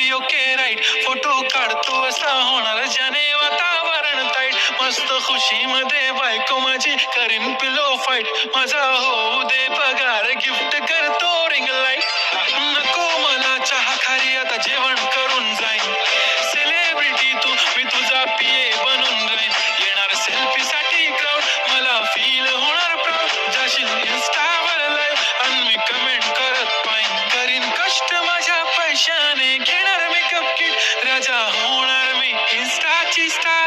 Okay okay right photo काढतो असा होणार. ज्याने वातावरण ताईट मस्त खुशी मध्ये बायको माझी करीन पिलो फाईट माझा होऊ दे पगार. गिफ्ट करतो रिंग लाइट नको मला चहा खारी. आता जेवण करून जाईन. सेलिब्रिटी तू. मी तुझा पिय she started.